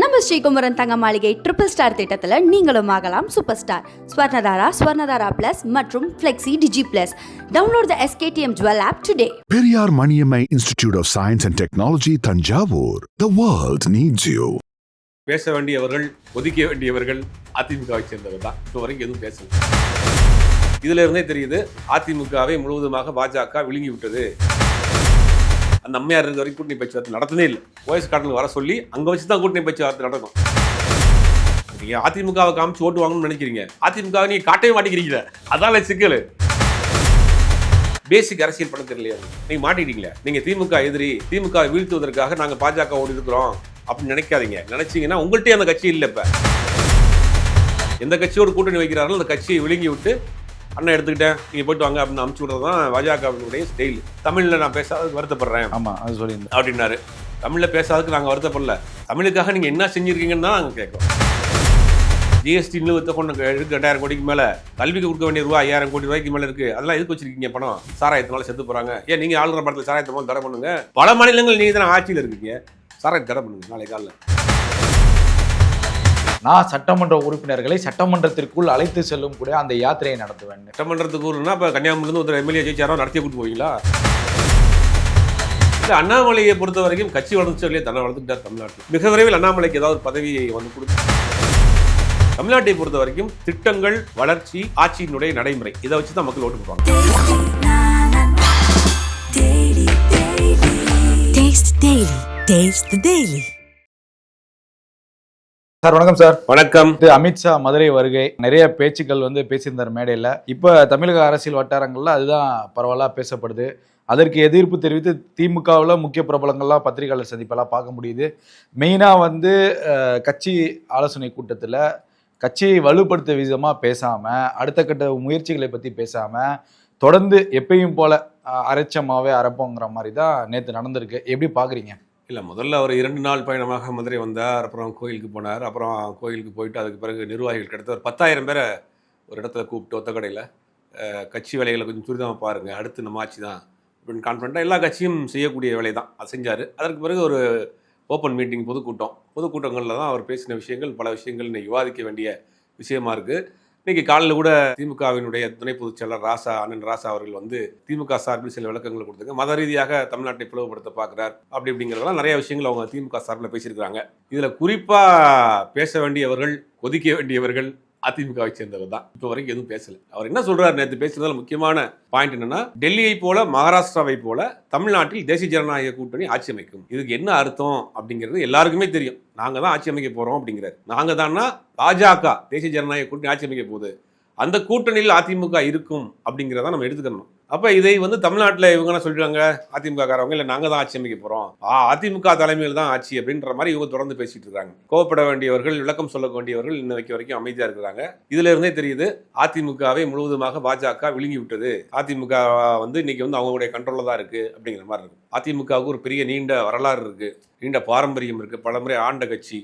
நம்ம ஸ்ரீகுமரன் தங்க மாளிகை ட்ரிபிள் ஸ்டார் திட்டத்தில் நீங்களும் ஆகலாம் super star Swarnadhara Swarnadhara plus மற்றும் flexi digi plus download the SKDM jewel app today Periyar Maniammai Institute of Science and Technology, Tanjavur. The world needs you. பேச வேண்டியவர்கள் ஒதுக்க வேண்டியவர்கள் அதிமுகவை சேர்ந்தவர் தான். இப்போ வரைக்கும் எதுவும் பேசல. இதுல இருந்தே தெரியுது அதிமுகவை முழுவதுமாக பாஜக விழுங்கி விட்டது அந்த அம்மையார் இருந்த வரைக்கும் கூட்டணி பேச்சுவார்த்தை நடத்தவே இல்லை. ஓஎஸ் காட்டனுக்கு வர சொல்லி அங்க வச்சு தான் கூட்டணி பேச்சுவார்த்தை நடக்கும். நீங்கள் அதிமுகவை காமிச்சு ஓட்டு வாங்கணும்னு நினைக்கிறீங்க. அதிமுக நீங்க காட்டவே மாட்டேங்கிறீங்க அதான் சிக்கல். பேசிக் அரசியல் படம் தெரியலையா. நீங்க மாட்டிட்டீங்களே நீங்க திமுக எதிரி திமுக வீழ்த்துவதற்காக நாங்க பாஜக ஓடி இருக்கிறோம் அப்படின்னு நினைக்காதீங்க. நினைச்சீங்கன்னா உங்கள்கிட்டயே அந்த கட்சி இல்லை இப்ப. எந்த கட்சியோட கூட்டணி வைக்கிறாரோ அந்த கட்சியை விழுங்கி விட்டு அண்ணன் எடுத்துக்கிட்டேன். நீங்க போயிட்டு வாங்க அப்படின்னு அமுச்சு விடுறது தான் பாஜகவினுடைய ஸ்டைல் தமிழ்ல நான் பேசாததுக்கு வருத்தப்படுறேன். ஆமா அது சொல்லியிருந்தேன். அப்படின்னாரு. தமிழ்ல பேசாததுக்கு நாங்க வருத்தப்படல. தமிழுக்காக நீங்க என்ன செஞ்சிருக்கீங்கன்னு தான் நாங்க கேட்கிறோம். ஜிஎஸ்டி நிலுவத்தை கொண்டு இருக்கு ரெண்டாயிரம் கோடிக்கு மேல. கல்விக்கு கொடுக்க வேண்டிய ரூபா ஐயாயிரம் கோடி ரூபாய்க்கு மேல இருக்கு. அதெல்லாம் எதுக்கு வச்சிருக்கீங்க பணம்? சாராயத்தினால செத்து போறாங்க. ஏன் நீங்க ஆளுநர் படத்துல சாராயத்தை தடை பண்ணுங்க? பல மாநிலங்கள் நீங்க தானே ஆட்சியில் இருக்கீங்க. சாராயத்தை தடை பண்ணுங்க நாளை காலைல. நான் சட்டமன்ற உறுப்பினர்களை சட்டமன்றத்திற்குள் அழைத்து செல்லும் கூட அந்த யாத்திரையை நடத்துவேன். சட்டமன்றத்துக்கு ஊருன்னா இப்போ கன்னியாகுமரியிலிருந்து ஒருத்தர் எம்எல்ஏ ஜெயிச்சாரோ? நடத்தி கூட்டு போவீங்களா? இல்லை அண்ணாமலையை பொறுத்த வரைக்கும் கட்சி வளர்ந்துச்சோ இல்லையா தன்னை வளர்த்துக்கிட்டார் தமிழ்நாட்டில். மிக விரைவில் அண்ணாமலைக்கு ஏதாவது ஒரு பதவியை வந்து கொடுத்து தமிழ்நாட்டை பொறுத்த வரைக்கும் திட்டங்கள் வளர்ச்சி ஆட்சியினுடைய நடைமுறை. இதை வச்சு தான் மக்கள் ஓட்டு போடுவாங்க. Taste Daily. சார் வணக்கம் சார். வணக்கம். அமித்ஷா மதுரை வருகை. நிறைய பேச்சுக்கள் வந்து பேசியிருந்தார் மேடையில். இப்போ தமிழக அரசியல் வட்டாரங்கள்ல அதுதான் பரவலாக பேசப்படுது. அதற்கு எதிர்ப்பு தெரிவித்து திமுகவில் முக்கிய பிரபலங்கள்லாம் பத்திரிகையாளர் சந்திப்பெல்லாம் பார்க்க முடியுது. மெயினாக வந்து கட்சி ஆலோசனை கூட்டத்தில் கட்சியை வலுப்படுத்த விதமாக பேசாமல் அடுத்த கட்ட முயற்சிகளை பற்றி பேசாமல் தொடர்ந்து எப்பயும் போல அஹ், அரைச்சமாவே அரைப்போங்கிற மாதிரி தான் நேற்று நடந்திருக்கு. எப்படி பார்க்குறீங்க இல்லை முதல்ல அவர் இரண்டு நாள் பயணமாக மதுரை வந்தார் அப்புறம் கோயிலுக்கு போனார் அப்புறம் கோயிலுக்கு போயிட்டு அதுக்கு பிறகு நிர்வாகிகள் கிட்டத்தட்ட ஒரு பத்தாயிரம் பேரை ஒரு இடத்துல கூப்பிட்டு ஒத்தக்கடையில் கட்சி வேலைகளை கொஞ்சம் துரிதமாக பாருங்கள் அடுத்து நம்ம ஆட்சி தான் அப்படின்னு கான்ஃபிடண்ட்டாக எல்லா கட்சியும் செய்யக்கூடிய வேலை தான் அது செஞ்சார். அதற்கு பிறகு ஒரு ஓப்பன் மீட்டிங் பொதுக்கூட்டம் பொதுக்கூட்டங்களில் தான் அவர் பேசின விஷயங்கள் பல விஷயங்கள் இன்னைக்கு விவாதிக்க வேண்டிய விஷயமா இருக்குது இன்னைக்கு காலையில் கூட திமுகவினுடைய துணை பொதுச் செயலர் ராசா அண்ணன் ராசா அவர்கள் வந்து திமுக சார்பில் சில விளக்கங்களை கொடுத்தாங்க மத ரீதியாக தமிழ்நாட்டை பிளவுபடுத்த பார்க்குறார் அப்படி அப்படிங்கிறதெல்லாம் நிறைய விஷயங்கள் அவங்க திமுக சார்பில் பேசியிருக்கிறாங்க. இதில் குறிப்பாக பேச வேண்டியவர்கள் ஒதுக்க வேண்டியவர்கள் அதிமுகவை சேர்ந்தவர் தான் இப்போ வரைக்கும் எதுவும் பேசல. அவர் என்ன சொல்றாரு நேற்று பேசுறதுல முக்கியமான பாயிண்ட் என்னன்னா டெல்லியை போல மகாராஷ்டிராவை போல தமிழ்நாட்டில் தேசிய ஜனநாயக கூட்டணி ஆட்சி அமைக்கும். இதுக்கு என்ன அர்த்தம் அப்படிங்கிறது எல்லாருக்குமே தெரியும். நாங்க தான் ஆட்சி அமைக்க போறோம் அப்படிங்கிறாரு. நாங்க தான்னா பாஜக தேசிய ஜனநாயக கூட்டணி ஆட்சி அமைக்க போகுது. அந்த கூட்டணியில் அதிமுக இருக்கும் அப்படிங்கிறத நம்ம எடுத்துக்கணும். அப்போ இதை வந்து தமிழ்நாட்டில் இவங்க என்ன சொல்லிடுவாங்க அதிமுக காரவங்க இல்லை நாங்கள் தான் ஆட்சி அமைக்க போகிறோம் ஆ, அதிமுக தலைமையில் தான் ஆட்சி அப்படின்ற மாதிரி இவங்க தொடர்ந்து பேசிட்டு இருக்காங்க. கோவப்பட வேண்டியவர்கள் விளக்கம் சொல்ல வேண்டியவர்கள் இன்ன வைக்க வரைக்கும் அமைதியாக இருக்கிறாங்க. இதுல இருந்தே தெரியுது அதிமுகவை முழுவதுமாக பாஜக விழுங்கி விட்டது. அதிமுக வந்து இன்னைக்கு வந்து அவங்களுடைய கண்ட்ரோலில் தான் இருக்கு அப்படிங்கிற மாதிரி இருக்கு. அதிமுகவுக்கு ஒரு பெரிய நீண்ட வரலாறு இருக்கு. நீண்ட பாரம்பரியம் இருக்கு. பலமுறை ஆண்ட கட்சி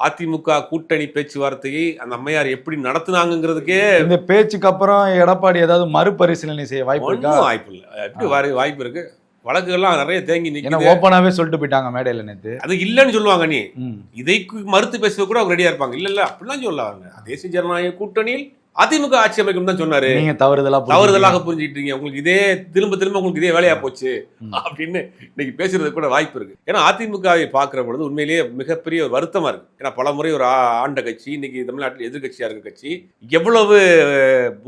அதிமுக கூட்டணி பேச்சுவார்த்தையை அந்த அம்மையார் எப்படி நடத்துனாங்கிறதுக்கே இந்த பேச்சுக்கு அப்புறம் எடப்பாடி ஏதாவது மறுபரிசீலனை செய்ய வாய்ப்பு இருக்கா? வாய்ப்பு இல்லை. எப்படி வாய்ப்பு இருக்கு? வழக்குகள்லாம் நிறைய தேங்கி ஏன்னா நிற்குது ஓப்பனாவே சொல்லிட்டு போயிட்டாங்க மேடையில நேத்து. அது இல்லைன்னு சொல்லுவாங்க நீ. இதை மறுத்து பேச கூட அவங்க ரெடியா இருப்பாங்க. இல்ல இல்ல அப்படிலாம் சொல்லாங்க தேசிய ஜனநாயக கூட்டணியில் அதிமுக ஆட்சி அமைக்கும் தான் சொன்னாரு. நீங்க தவறுதலா. தவறுதலாக புரிஞ்சுக்கிட்டீங்க. உங்களுக்கு இதே திரும்ப திரும்ப உங்களுக்கு இதே வேலையா போச்சு. அப்படின்னு இன்னைக்கு பேசுறது கூட வாய்ப்பு இருக்கு. ஏன்னா அதிமுகவை பார்க்கிற பொழுது உண்மையிலேயே மிகப்பெரிய ஒரு வருத்தமா இருக்கு. ஏன்னா பல முறை ஒரு ஆண்ட கட்சி இன்னைக்கு தமிழ்நாட்டில் எதிர்கட்சியா இருக்க கட்சி எவ்வளவு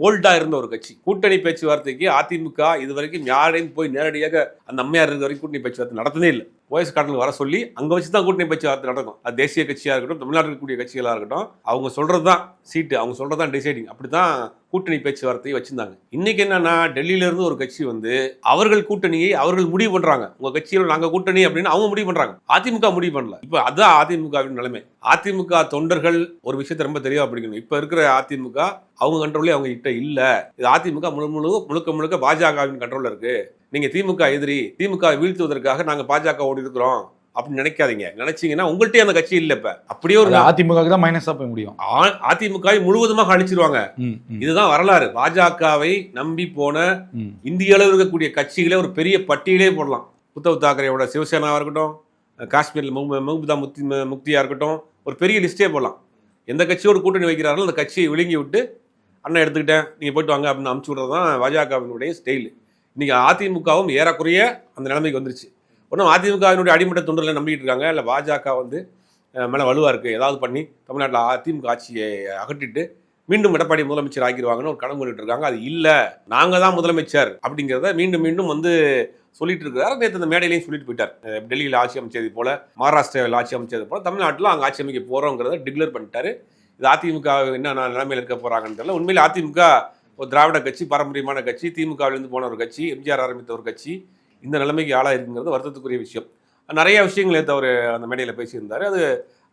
போல்டா இருந்த ஒரு கட்சி. கூட்டணி பேச்சுவார்த்தைக்கு அதிமுக இது வரைக்கும் யாரையும் போய் நேரடியாக அந்த அம்மையார் இருந்த வரைக்கும் கூட்டணி பேச்சுவார்த்தை நடத்ததே இல்லை. ஓஎஸ் காட்டனுக்கு வர சொல்லி அங்கே வச்சு தான் கூட்டணி பேச்சுவார்த்தை நடக்கும். அது தேசிய கட்சியாக இருக்கட்டும் தமிழ்நாட்டில் இருக்கக்கூடிய கட்சிகளாக இருக்கட்டும் அவங்க சொல்கிறது தான் சீட்டு அவங்க சொல்கிறது தான் டிசைடிங் அப்படி தான் கூட்டணி பேச்சுவார்த்தையை வச்சிருந்தாங்க. இன்னைக்கு என்னன்னா டெல்லியிலேருந்து ஒரு கட்சி வந்து அவர்கள் கூட்டணியை அவர்கள் முடிவு பண்றாங்க. உங்க கட்சியில் நாங்க கூட்டணி அப்படின்னு அவங்க முடிவு பண்றாங்க. அதிமுக முடிவு பண்ணல. இப்ப அதுதான் அதிமுகவின் நிலைமை. அதிமுக தொண்டர்கள் ஒரு விஷயத்தை ரொம்ப தெளிவா பிடிக்கணும். இப்ப இருக்கிற அதிமுக அவங்க கண்ட்ரோலே அவங்க கிட்ட இல்ல. இது அதிமுக முழு முழு முழுக்க முழுக்க பாஜகவின் கண்ட்ரோல இருக்கு. நீங்க திமுக எதிரி திமுக வீழ்த்துவதற்காக நாங்க பாஜக ஓடி இருக்கிறோம் அப்படின்னு நினைக்காதீங்க. நினைச்சீங்கன்னா உங்கள்கிட்டயே அந்த கட்சி இல்ல இப்ப. அப்படியே ஒரு அது அதிமுகவுக்கு தான் மைனஸா போய் முடியும். அதிமுகவை முழுவதுமாக அழிச்சிருவாங்க இதுதான் வரலாறு. பாஜகவை நம்பி போன. இந்திய அளவில் இருக்கக்கூடிய கட்சிகளே ஒரு பெரிய பட்டியலே போடலாம். உத்தவ் தாக்கரேவோட சிவசேனாவா இருக்கட்டும் காஷ்மீரில் முக்தா முக்தி முக்தியா இருக்கட்டும் ஒரு பெரிய லிஸ்ட்டே போடலாம். எந்த கட்சியோட கூட்டணி வைக்கிறார்களோ அந்த கட்சியை விழுங்கி விட்டு அண்ணன் எடுத்துக்கிட்டேன். நீங்கள் போயிட்டு வாங்க அப்படின்னு அமுச்சு விட்றது தான் பாஜகவினுடைய ஸ்டைல் இன்னைக்கு அதிமுகவும் ஏறக்குறைய அந்த நிலைமைக்கு வந்துருச்சு. ஒன்றும் அதிமுகவினுடைய அடிமட்ட தொண்டர்களை நம்பிக்கிட்டு இருக்காங்க. இல்லை பாஜக வந்து மேலே வலுவாக இருக்குது ஏதாவது பண்ணி தமிழ்நாட்டில் அதிமுக ஆட்சியை அகற்றிட்டு மீண்டும் எடப்பாடி முதலமைச்சர் ஆக்கிடுவாங்கன்னு ஒரு கடன் கொண்டுட்டு இருக்காங்க. அது இல்லை. நாங்கள் தான் முதலமைச்சர் அப்படிங்கிறத மீண்டும் மீண்டும் வந்து சொல்லிட்டு இருக்கிறார். நேற்று இந்த மேடையிலையும் சொல்லிட்டு போயிட்டார். டெல்லியில் ஆட்சி அமைச்சது போல மகாராஷ்டிராவில் ஆட்சி அமைச்சது போல தமிழ்நாட்டில் அங்கே ஆட்சி அமைக்க போகிறோங்கிறத டிக்ளேர் பண்ணிட்டாரு. இது அதிமுக என்ன நிலைமையில் இருக்க போகிறாங்கன்னு தெரியல. உண்மையில் அதிமுக ஒரு திராவிட கட்சி பாரம்பரியமான கட்சி திமுகவிலிருந்து போன ஒரு கட்சி எம்ஜிஆர் ஆரம்பித்த ஒரு கட்சி. இந்த நிலைமைக்கு ஆளாக இருக்குங்கிறது வருத்தத்துக்குரிய விஷயம். நிறைய விஷயங்கள் நேற்று அவர் அந்த மேடையில் பேசியிருந்தாரு. அது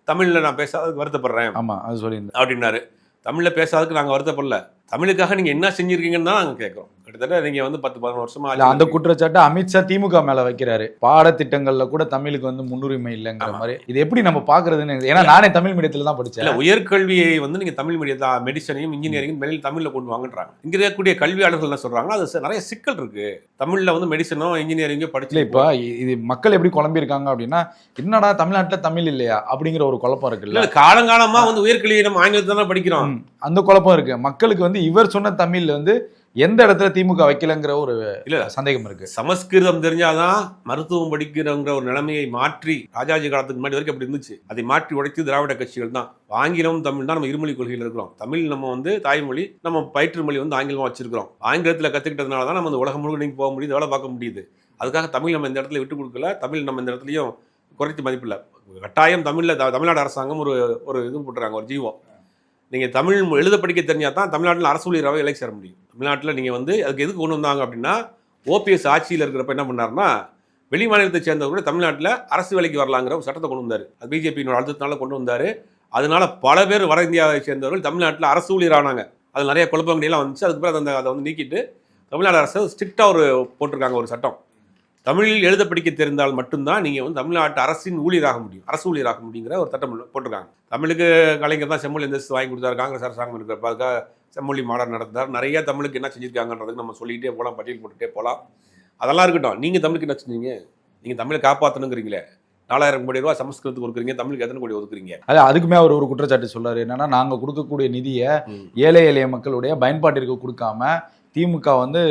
தமிழில் நான் பேசாததுக்கு வருத்தப்படுறேன் ஆமா அது சொல்லியிருந்தேன் அப்படின்னாரு. தமிழில் பேசாததுக்கு நாங்கள் வருத்தப்படல. தமிழுக்காக நீங்கள் என்ன செஞ்சிருக்கீங்கன்னு தான் நாங்கள் கேட்குறோம். கிட்டத்தட்ட நீங்கள் வந்து பத்து பதினொரு வருஷமா இல்ல அந்த குற்றச்சாட்டை அமித்ஷா திமுக மேல வைக்கிறாரு. பாடத்திட்டங்கள்ல கூட தமிழுக்கு வந்து முன்னுரிமை இல்லைங்கிற. மாதிரி. இது எப்படி நம்ம பாக்குறதுன்னு ஏன்னா நானே தமிழ் மீடியத்துல தான் இல்ல படிச்சேன் உயர்கல்வியை வந்து நீங்க தமிழ் மீடியத்தை மெடிசனையும் இன்ஜினியரிங் வெளியில் தமிழ்ல கொண்டு வாங்கன்றாங்க. இங்க இருக்கக்கூடிய கல்வியாளர்கள் என்ன சொல்றாங்கன்னா அது நிறைய சிக்கல் இருக்கு. தமிழ்ல வந்து மெடிசனோ இன்ஜினியரிங்கோ இல்ல படிச்சு இப்ப இது மக்கள் எப்படி குழம்பிருக்காங்க அப்படின்னா என்னடா தமிழ்நாட்டுல தமிழ் இல்லையா? அப்படிங்கிற ஒரு குழப்பம் இருக்குல்ல. இல்ல காலங்காலமா வந்து உயர்கல்வியை நம்ம ஆங்கிலத்தை தான் படிக்கிறோம். அந்த குழப்பம் இருக்கு. மக்களுக்கு வந்து இவர் சொன்ன தமிழ்ல வந்து எந்த இடத்துல திமுக வைக்கலங்கிற ஒரு இல்ல. சந்தேகம் இருக்கு. சமஸ்கிருதம் தெரிஞ்சாதான் மருத்துவம் படிக்கிறோங்கிற ஒரு நிலைமையை மாற்றி ராஜாஜி காலத்துக்கு முன்னாடி வரைக்கும் அப்படி இருந்துச்சு. அதை மாற்றி உடைத்து திராவிட கட்சிகள் தான். ஆங்கிலம் தமிழ் தான் நம்ம இருமொழி கொள்கையில் இருக்கிறோம். தமிழ் நம்ம வந்து தாய்மொழி நம்ம பயிற்று மொழி வந்து ஆங்கிலமா வச்சிருக்கிறோம். ஆங்கிலத்தில் கத்துக்கிட்டதுனால தான் நம்ம இந்த உலகம் முழுக்க போக முடியுது வேலை பார்க்க முடியுது. அதுக்காக தமிழ் நம்ம இந்த இடத்துல விட்டு கொடுக்கல. தமிழ் நம்ம இந்த இடத்துலையும் குறைத்து மதிப்பில்ல கட்டாயம் தமிழ்ல தமிழ்நாடு அரசாங்கம் ஒரு ஒரு இது போட்டுறாங்க ஒரு ஜீவம் நீங்கள் தமிழ் எழுத படிக்க தெரிஞ்சால் தான் தமிழ்நாட்டில் அரசு ஊழியராகவே வேலைக்கு சேர முடியும். தமிழ்நாட்டில் நீங்கள் வந்து அதுக்கு எதுக்கு கொண்டு வந்தாங்க அப்படின்னா ஓபிஎஸ் ஆட்சியில் இருக்கிறப்ப என்ன பண்ணாருன்னா வெளி மாநிலத்தை சேர்ந்தவர் கூட தமிழ்நாட்டில் அரசு வேலைக்கு வரலாங்கிற ஒரு சட்டத்தை கொண்டு வந்தார். அது பிஜேபியினோட அழுத்தத்தினால கொண்டு வந்தார். அதனால் பல பேர் வட இந்தியாவை சேர்ந்தவர்கள் தமிழ்நாட்டில் அரசு ஊழியரானாங்க. அது நிறைய குழப்பங்கள்லாம் வந்துச்சு. அதுக்கு பிறகு அந்த அதை வந்து நீக்கிட்டு தமிழ்நாடு அரசு ஸ்ட்ரிக்டாக ஒரு போட்டிருக்காங்க ஒரு சட்டம். தமிழில் எழுத படிக்க தெரிந்தால் மட்டும்தான் நீங்கள் வந்து தமிழ்நாட்டு அரசின் ஊழியராக முடியும். அரசு ஊழியராக முடியுங்கிற ஒரு சட்டம் போட்டிருக்காங்க. தமிழுக்கு கலைஞர் தான் செம்மொழி எந்த வாங்கி கொடுத்தாரு. காங்கிரஸ் அரசாங்கம் இருக்கிறப்ப அதுக்காக செம்மொழி மாடல் நடந்தார் நிறைய தமிழுக்கு என்ன செஞ்சிருக்காங்கன்றதுக்கு நம்ம சொல்லிக்கிட்டே போகலாம் பட்டியல் போட்டுட்டே போகலாம் அதெல்லாம் இருக்கட்டும். நீங்கள் தமிழுக்கு என்ன செஞ்சீங்க? நீங்கள் தமிழை காப்பாற்றணுங்கிறீங்களே நாலாயிரம் கோடி ரூபா சமஸ்கிருதத்துக்கு கொடுக்குறீங்க தமிழுக்கு எத்தனை கோடி ஒதுக்குறீங்க? அது அதுக்குமே அவர் ஒரு குற்றச்சாட்டு சொல்றாரு. என்னன்னா நாங்க கொடுக்கக்கூடிய நிதியை. ஏழை எளிய மக்களுடைய பயன்பாட்டிற்கு கொடுக்காம திமுக வந்து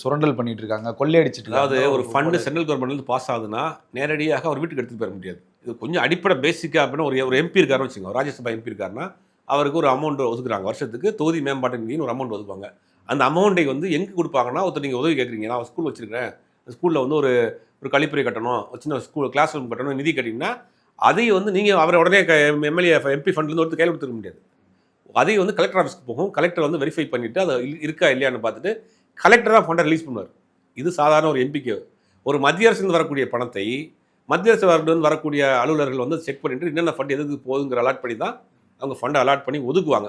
சுரண்டல் பண்ணிட்டு இருக்காங்க. கொள்ளையடிச்சிட்டு அதாவது ஒரு ஃபண்டு சென்ட்ரல் கவர்மெண்ட்லேருந்து பாஸ் ஆகுதுன்னா நேரடியாக அவர் வீட்டுக்கு எடுத்துகிட்டு போயிட முடியாது. இது கொஞ்சம் அடிப்படை பேசிக்காக அப்படின்னா ஒரு ஒரு எம்பி இருக்காருன்னு வச்சுக்கோங்க. ராஜ்யசபா எம்பி இருக்காருன்னா அவருக்கு ஒரு அமௌண்ட் ஒதுக்குறாங்க. வருஷத்துக்கு தொகுதி மேம்பாட்டு நிதினு ஒரு அமௌண்ட் ஒதுக்குவாங்க. அந்த அமௌண்ட்டை வந்து எங்கே கொடுப்பாங்கன்னா ஒருத்தர் நீங்கள் உதவி கேட்குறீங்க நான் ஸ்கூல் வச்சுருக்கேன் ஸ்கூலில் வந்து ஒரு ஒரு கழிப்பறை கட்டணும் சின்ன ஸ்கூல் கிளாஸ் ரூம் கட்டணும் நிதி கட்டிங்கன்னா அதை வந்து நீங்கள் அவரை உடனே எம்எல்ஏ எம்பி ஃபண்ட்லேருந்து ஒருத்தர் கையில் கொடுத்துருக்க முடியாது. அதையும் வந்து கலெக்டர் ஆஃபீஸ்க்கு போகும் கலெக்டர் வந்து வெரிஃபை பண்ணிவிட்டு அதை இருக்கா இல்லையான்னு பார்த்துட்டு கலெக்டர் தான் ஃபண்டை ரிலீஸ் பண்ணுவார். இது சாதாரண ஒரு எம்பிக்கு ஒரு மத்திய அரசுலேருந்து வரக்கூடிய பணத்தை மத்திய அரசு வரலேருந்து வரக்கூடிய அலுவலர்கள் வந்து செக் பண்ணிட்டு என்னென்ன ஃபண்ட் எதுக்கு போகுங்கிற அலாட் பண்ணி தான் அவங்க ஃபண்டை அலாட் பண்ணி ஒதுக்குவாங்க.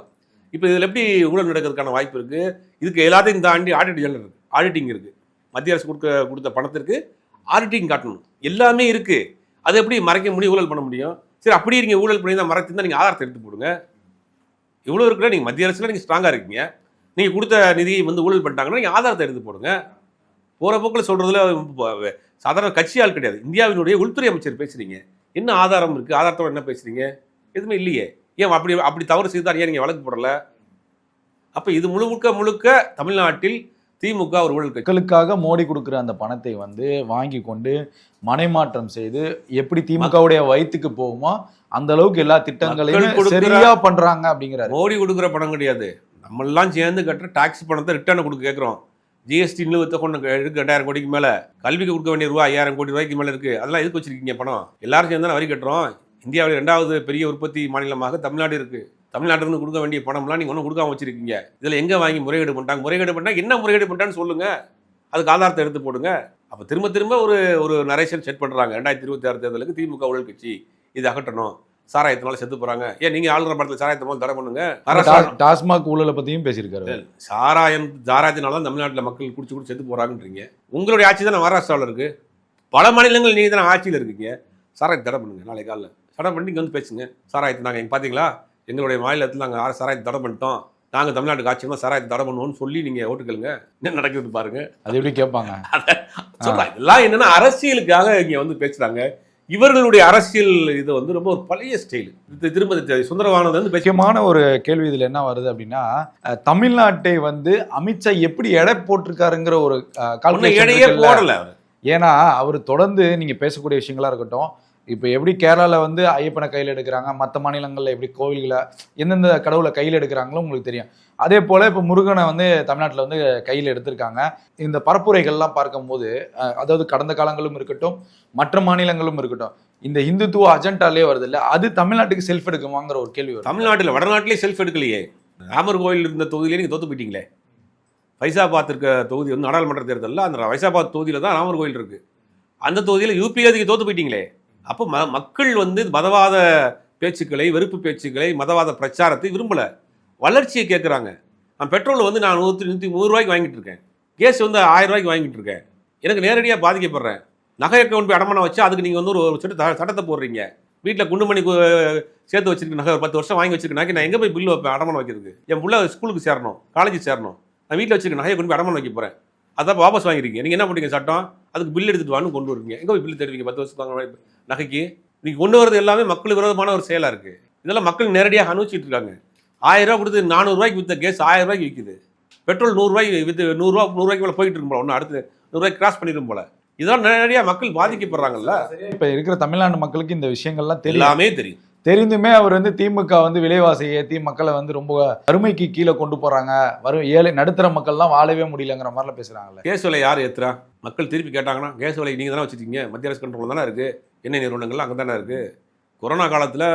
இப்போ இதில் எப்படி ஊழல் நடக்கிறதுக்கான வாய்ப்பு இருக்குது இதுக்கு எல்லாத்தையும் தாண்டி ஆடிட் ஜெனரல் இருக்குது ஆடிட்டிங் இருக்குது மத்திய அரசு கொடுக்க கொடுத்த பணத்திற்கு ஆடிட்டிங் காட்டணும். எல்லாமே இருக்குது அது எப்படி மறைக்க முடியும்? ஊழல் பண்ண முடியும்? சரி அப்படியே நீங்கள் ஊழல் பண்ணி தான் மறைச்சிருந்தா நீங்கள் ஆதாரத்தை எடுத்து போடுங்க. இவ்வளோ இருக்குல்ல நீங்கள் மத்திய அரசில் நீங்கள் ஸ்ட்ராங்காக இருக்கீங்க. நீங்கள் கொடுத்த நிதியை வந்து ஊழல் பண்ணிட்டாங்கன்னா நீங்கள் ஆதாரத்தை எடுத்து போடுங்க. போகிற போக்கில் சொல்கிறதுல சாதாரண கட்சி ஆள் கிடையாது. இந்தியாவினுடைய உள்துறை அமைச்சர் பேசுகிறீங்க என்ன ஆதாரம் இருக்குது ஆதாரத்தோட என்ன பேசுகிறீங்க எதுவுமே இல்லையே. ஏன் அப்படி அப்படி தவறு செய்தார்? ஏன் நீங்கள் வழக்கு போடல? அப்போ இது முழுக்க முழுக்க தமிழ்நாட்டில் திமுக ஒரு ஊழல் மக்களுக்காக மோடி கொடுக்குற அந்த பணத்தை வந்து வாங்கி கொண்டு மனைமாற்றம் செய்து எப்படி திமுகவுடைய வயிற்றுக்கு போகுமோ அந்த அளவுக்கு எல்லா திட்டங்களையும் சரியா பண்றாங்க அப்படிங்கிறாரு. மோடி கொடுக்குற பணம் கிடையாது. நம்மெல்லாம் சேர்ந்து கட்டுற டாக்ஸ் பணத்தை ரிட்டர்ன் கொடுக்க கேட்குறோம். ஜிஎஸ்டி நிலுவத்தை கொண்டு இருக்கு ரெண்டாயிரம் கோடிக்கு மேலே. கல்விக்கு கொடுக்க வேண்டிய ரூபா ஐயாயிரம் கோடி ரூபாய்க்கு மேலே இருக்குது அதெல்லாம் எதுக்கு வச்சிருக்கீங்க பணம்? எல்லாரும் சேர்ந்து வரி கட்டுறோம். இந்தியாவில் ரெண்டாவது பெரிய உற்பத்தி மாநிலமாக தமிழ்நாடு இருக்குது தமிழ்நாட்டிலிருந்து கொடுக்க வேண்டிய பணம்லாம் நீங்கள் ஒன்றும் கொடுக்காம வச்சிருக்கீங்க. இதில் எங்கே வாங்கி முறைகேடு பண்ணிட்டாங்க? முறைகேடு பண்ணால் என்ன முறைகேடு பண்ணிட்டான்னு சொல்லுங்க. அதுக்கு ஆதாரத்தை எடுத்து போடுங்க. அப்போ திரும்ப திரும்ப ஒரு ஒரு நரேஷன் செட் பண்ணுறாங்க ரெண்டாயிரத்தி இருபத்தி ஆறு தேர்தலுக்கு திமுக ஊழல் கட்சி. இது அகற்றணும். சாராயத்தினால செத்து போகிறாங்க ஏன் நீங்கள் ஆளுநர் படத்தில் சாராயத்தை முதல்ல தடை பண்ணுங்க. டாஸ்மாக் ஊழலை பத்தியும் பேசியிருக்காரு சாராயம் சாராயத்தினால தான் தமிழ்நாட்டில் மக்கள் குடிச்சு குடிச்சு செத்து போகிறாங்கன்றீங்க உங்களுடைய ஆட்சி தானே மகாராஷ்டிராவில் இருக்குது பல மாநிலங்கள் நீங்கள் தானே ஆட்சியில் இருக்கீங்க. சாராயத்தை தடை பண்ணுங்க நாளைக்கு காலைல. தடை பண்ணி இங்கே வந்து பேசுங்க. சாராயத்தை நாங்கள் எங்க பார்த்தீங்களா எங்களுடைய மாநிலத்தில் நாங்கள் சாராயத்தை தடை பண்ணிட்டோம். நாங்கள் தமிழ்நாட்டுக்கு ஆட்சியமாக சாராயத்தை தடை பண்ணுவோம்னு சொல்லி நீங்கள் ஓட்டுக்கலுங்க என்ன நடக்குது பாருங்க. அது எப்படி கேட்பாங்க? சொல்றேன் இதெல்லாம் என்னன்னா அரசியலுக்காக இங்கே வந்து பேசுகிறாங்க இவர்களுடைய அரசியல் இது வந்து ரொம்ப ஒரு பழைய ஸ்டைல் இது திரும்ப சுந்தரவானது வந்து முக்கியமான ஒரு கேள்வி இதுல என்ன வருது அப்படின்னா தமிழ்நாட்டை வந்து அமித்ஷா எப்படி எடை போட்டிருக்காருங்கிற ஒரு இருக்குல்ல? போடல ஏன்னா அவர் தொடர்ந்து நீங்க பேசக்கூடிய விஷயங்களா இருக்கட்டும் இப்போ எப்படி கேரளாவில் வந்து ஐயப்பனை கையில் எடுக்கிறாங்க? மற்ற மாநிலங்களில் எப்படி கோவில்களை எந்தெந்த கடவுளை கையில் எடுக்கிறாங்களோ உங்களுக்கு தெரியும். அதே போல் இப்போ முருகனை வந்து தமிழ்நாட்டில் வந்து கையில் எடுத்திருக்காங்க. இந்த பரப்புரைகள்லாம் பார்க்கும்போது அதாவது கடந்த காலங்களும் இருக்கட்டும் மற்ற மாநிலங்களும் இருக்கட்டும் இந்த இந்துத்துவ அஜெண்டாலே வருது இல்லை? அது தமிழ்நாட்டுக்கு செல்ஃப் எடுக்குமாங்கிற ஒரு கேள்வி வரும் தமிழ்நாட்டில் வடநாட்டிலே செல்ஃப் எடுக்கலையே. ராமர் கோயில் இருந்த தொகுதியிலே நீங்கள் தோத்து போயிட்டீங்களே. ஃபைசாபாத் இருக்க தொகுதி வந்து நாடாளுமன்ற தேர்தலில் அந்த ஃபைசாபாத் தொகுதியில் தான் ராமர் கோயில் இருக்குது அந்த தொகுதியில் யூபிஏ அதுக்கு தோத்து போயிட்டீங்களே. அப்போ ம மக்கள் வந்து மதவாத பேச்சுக்களை வெறுப்பு பேச்சுக்களை மதவாத பிரச்சாரத்தை விரும்பலை. வளர்ச்சியை கேட்குறாங்க நான் பெட்ரோல் வந்து நான் நூற்றி நூற்றி நூறு ரூபாய்க்கு வாங்கிட்டு இருக்கேன். கேஸ் வந்து ஆயிரம் ரூபாய்க்கு வாங்கிட்டு இருக்கேன். எனக்கு நேரடியாக பாதிக்கப்படுறேன். நகை அக்கௌண்ட் போய் அடமானம் வச்சு அதுக்கு நீங்கள் வந்து ஒரு ஒரு சட்ட சட்டத்தை போடுறீங்க. வீட்டில் குண்டுமணி சேர்த்து வச்சிருக்க நகை ஒரு பத்து வருஷம் வாங்கி வச்சிருக்கேன் நான் எங்கே போய் பில் வைப்பேன்? அடமானம் வைக்கிறதுக்கு. என் பிள்ளை ஸ்கூலுக்கு சேரணும் காலேஜ் சேரணும். நான் வீட்டில் வச்சிருக்க நகையை கொண்டு போய் அடமானம் வைக்க போகிறேன் அதான் வாபஸ் வாங்கிருக்கீங்க. நீங்கள் என்ன பண்ணுறீங்க சட்டம்? அதுக்கு பில் எடுத்துகிட்டு வான்னு கொண்டு வருவீங்க. எங்கே போய் பில் தருவீங்க பத்து வருஷம் வாங்க நகைக்கு நீங்கள் கொண்டு வரது எல்லாமே மக்கள் விரோதமான ஒரு செயலாக இருக்குது இதெல்லாம் மக்கள் நேரடியாக அனுபவிச்சுட்டு இருக்காங்க. ஆயிரம் ரூபா கொடுத்து நானூறுரூவாய்க்கு வித்த கேஸ் ஆயிரம் ரூபாய்க்கு விற்குது பெட்ரோல் நூறுரூவாய்க்கு வித்து நூறுரூவா நூறுரூவாய்க்கு மேலே போயிட்டு இருக்கும் போல ஒன்று அடுத்து நூறுரூவாய்க்கு கிராஸ் பண்ணிடும் போல. இதெல்லாம் நேரடியாக மக்கள் பாதிக்கப்படுறாங்கல்ல? இப்ப இருக்கிற தமிழ்நாடு மக்களுக்கு இந்த விஷயங்கள்லாம் தெரியும். எல்லாமே தெரியும். தெரிந்துமே அவர் வந்து திமுக வந்து விலைவாசி ஏற்றி மக்களை வந்து ரொம்ப வறுமைக்கு கீழே கொண்டு போறாங்க. வரும் ஏழை நடுத்தர மக்கள்லாம் வாழவே முடியலங்கிற மாதிரிலாம் பேசுறாங்கல்ல. கேஸ் விலை யார் ஏத்துறா? மக்கள் திருப்பி கேட்டாங்கன்னா கேஸ் விலை நீங்கள் தானே வச்சுருக்கீங்க மத்திய அரசு கண்ட்ரோல் தானே இருக்குது எண்ணெய் நிறுவனங்கள்லாம் அங்கே தானே இருக்குது கொரோனா காலத்தில்